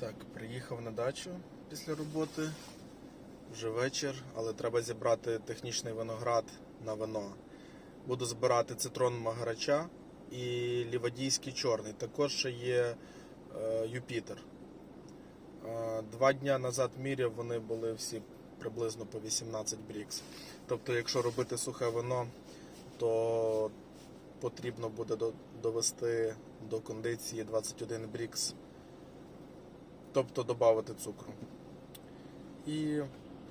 Так, приїхав на дачу після роботи. Вже вечір, але треба зібрати технічний виноград на вино. Буду збирати цитрон магарача і лівадійський чорний. Також ще є е, Юпітер. Е, два дня назад міряв, вони були всі приблизно по 18 брікс. Тобто, якщо робити сухе вино, то потрібно буде довести до кондиції 21 брікс тобто додати цукру. І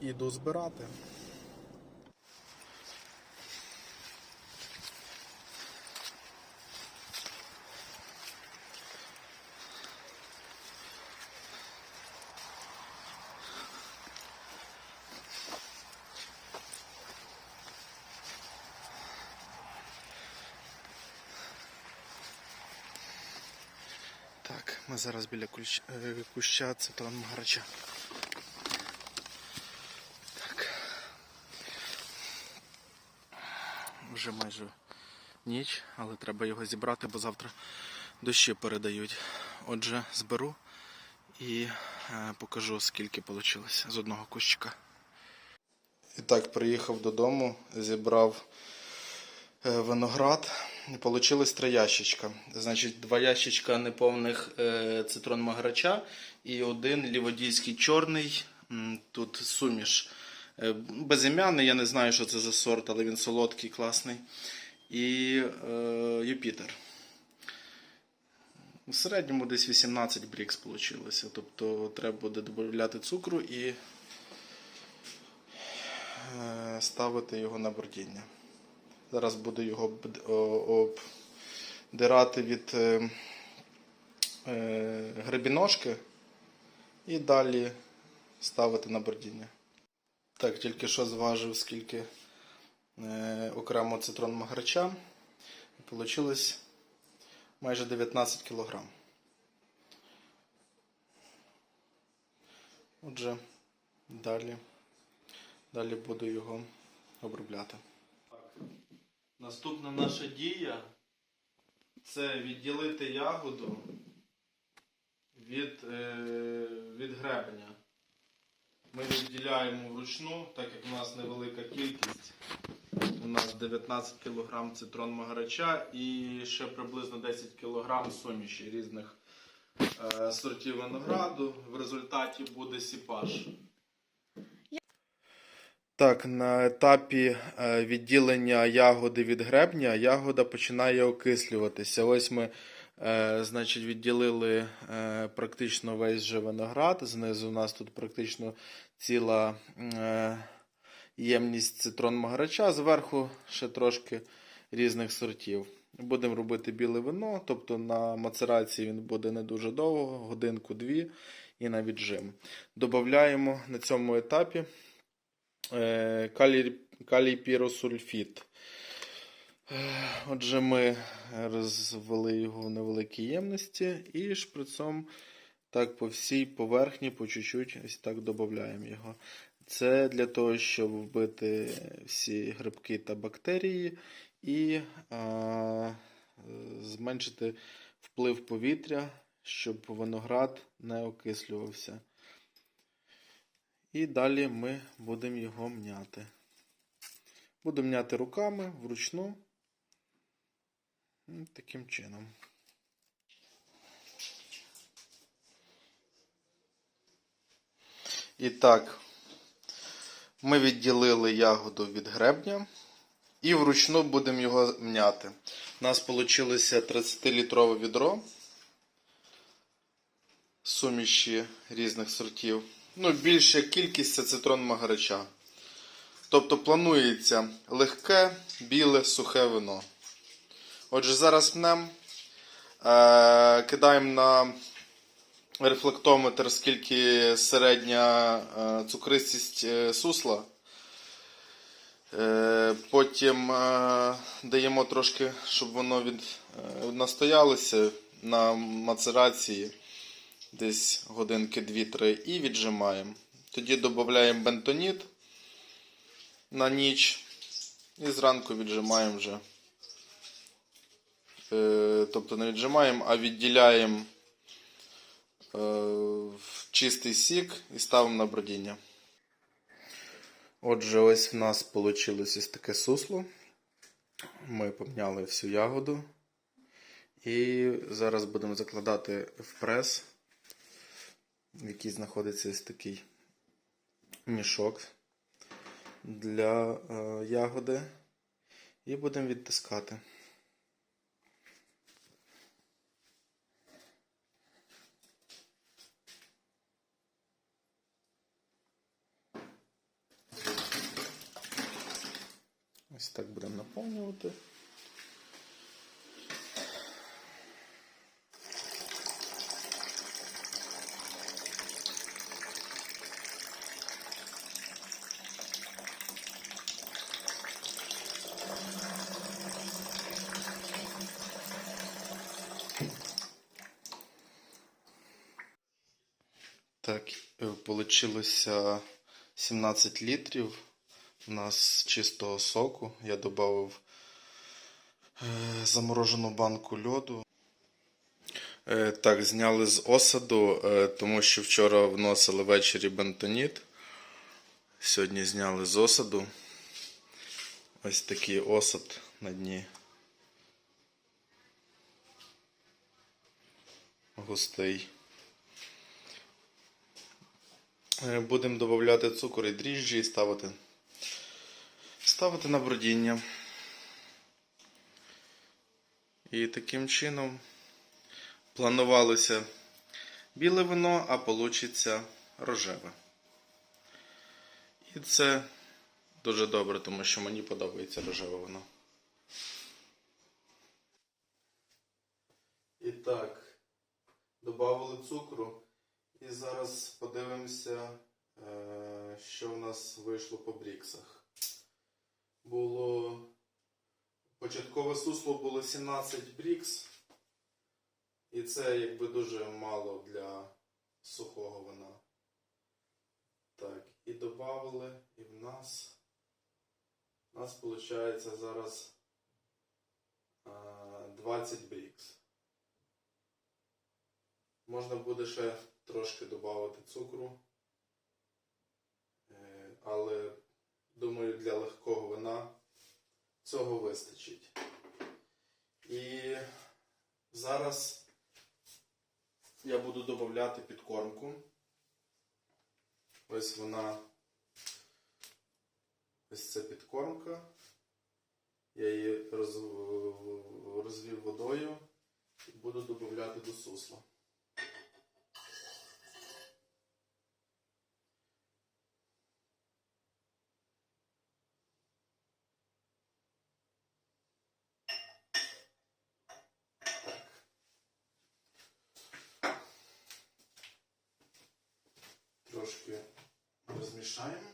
йду збирати. Так, ми зараз біля е, куща цитрон магарача. Так. Вже майже ніч, але треба його зібрати, бо завтра дощі передають. Отже, зберу і е, покажу, скільки вийшло з одного кущика. І так, приїхав додому, зібрав е, Получилось три ящичка. Значить, два ящичка неповних е, цитрон магарача і один ліводійський чорний. Тут суміш. Е, безім'яний, я не знаю, що це за сорт, але він солодкий, класний. І е, Юпітер. У середньому десь 18 брікс вийшло. Тобто треба буде додати цукру і е, ставити його на бродіння. Зараз буду його обдирати від е, е, гребіножки і далі ставити на бродіння. Так, тільки що зважив, скільки е, окремо цитрон магарча. Получилось майже 19 кг. Отже, далі, далі буду його обробляти. Наступна наша дія це відділити ягоду від, е, від гребеня. Ми відділяємо вручну, так як у нас невелика кількість. У нас 19 кг цитрон магарача і ще приблизно 10 кг суміші різних е, сортів винограду. В результаті буде сіпаж. Так, на етапі е, відділення ягоди від гребня ягода починає окислюватися. Ось ми, е, значить, відділили е, практично весь же виноград. Знизу у нас тут практично ціла ємність цитрон магарача, зверху ще трошки різних сортів. Будемо робити біле вино, тобто на мацерації він буде не дуже довго, годинку-дві і на віджим. Додаємо на цьому етапі е, калій, калій піросульфіт. Е, Отже, ми розвели його в невеликій ємності і шприцом так по всій поверхні по чуть-чуть ось так додаємо його. Це для того, щоб вбити всі грибки та бактерії і а, зменшити вплив повітря, щоб виноград не окислювався. І далі ми будемо його мняти. Будемо мняти руками вручну. Таким чином. І так, ми відділили ягоду від гребня і вручну будемо його мняти. У нас вийшло 30-літрове відро суміші різних сортів. Ну, більша кількість це цитрон магарича. Тобто планується легке, біле, сухе вино. Отже, зараз мнем, е, кидаємо на рефлектометр, скільки середня е, цукристість е, сусла. Е, потім даємо трошки, щоб воно від, настоялося на мацерації десь годинки 2-3 і віджимаємо. Тоді додаємо бентоніт на ніч і зранку віджимаємо вже. Е, тобто не віджимаємо, а відділяємо в чистий сік і ставимо на бродіння. Отже, ось в нас вийшло ось таке сусло. Ми помняли всю ягоду. І зараз будемо закладати в прес, в який знаходиться ось такий мішок для е, ягоди. І будемо відтискати. Ось так будемо наповнювати. Так, вийшло 17 літрів. У нас чистого соку. Я додав заморожену банку льоду. Е, Так, зняли з осаду, е, тому що вчора вносили ввечері бентоніт. Сьогодні зняли з осаду. Ось такий осад на дні. Густий. Е, Будемо додати цукор і дріжджі і ставити, ставити на бродіння. І таким чином планувалося біле вино, а вийде рожеве. І це дуже добре, тому що мені подобається рожеве вино. І так, додали цукру. І зараз подивимося, е, що в нас вийшло по бріксах. Було початкове сусло було 17 брікс. І це якби дуже мало для сухого вина. Так, і додали, і в нас. У нас виходить зараз е, 20 брікс. Можна буде ще трошки додати цукру. Е, Але, думаю, для легкого вина цього вистачить. І зараз я буду додати підкормку. Ось вона. Ось це підкормка. Я її розвів водою і буду додати до сусла. Трошки розмішаємо.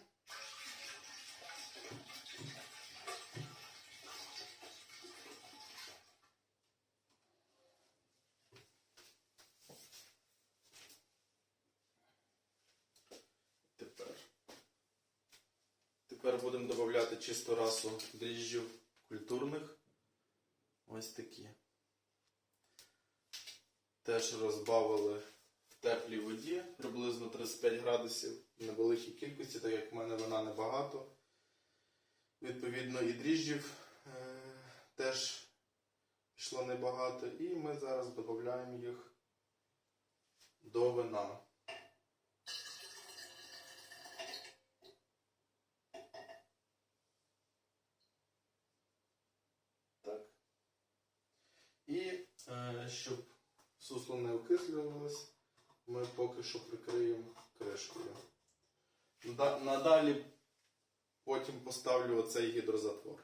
Тепер. Тепер будемо додати чисту расу дріжджів культурних. Ось такі. Теж розбавили теплій воді приблизно 35 градусів в невеликій кількості, так як в мене вона небагато. Відповідно, і дріжджів е, теж пішло небагато. І ми зараз додаємо їх до вина. Так. І е, щоб сусло не окислювалось, ми поки що прикриємо кришкою. Нада- Надалі потім поставлю оцей гідрозатвор.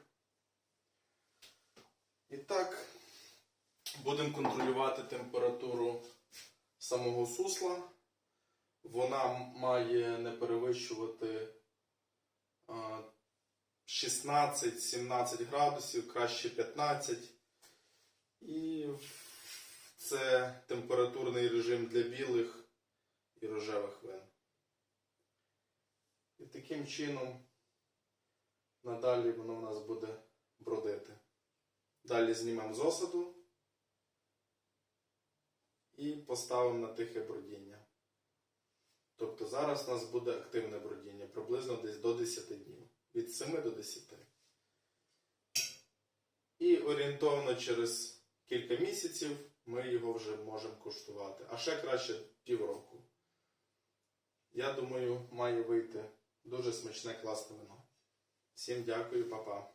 І так, будемо контролювати температуру самого сусла. Вона має не перевищувати 16-17 градусів, краще 15. І це температурний режим для білих і рожевих вин. І таким чином надалі воно в нас буде бродити. Далі знімемо з осаду і поставимо на тихе бродіння. Тобто зараз у нас буде активне бродіння, приблизно десь до 10 днів. Від 7 до 10. І орієнтовно через кілька місяців ми його вже можемо куштувати. А ще краще півроку. Я думаю, має вийти дуже смачне класне вино. Всім дякую, па-па.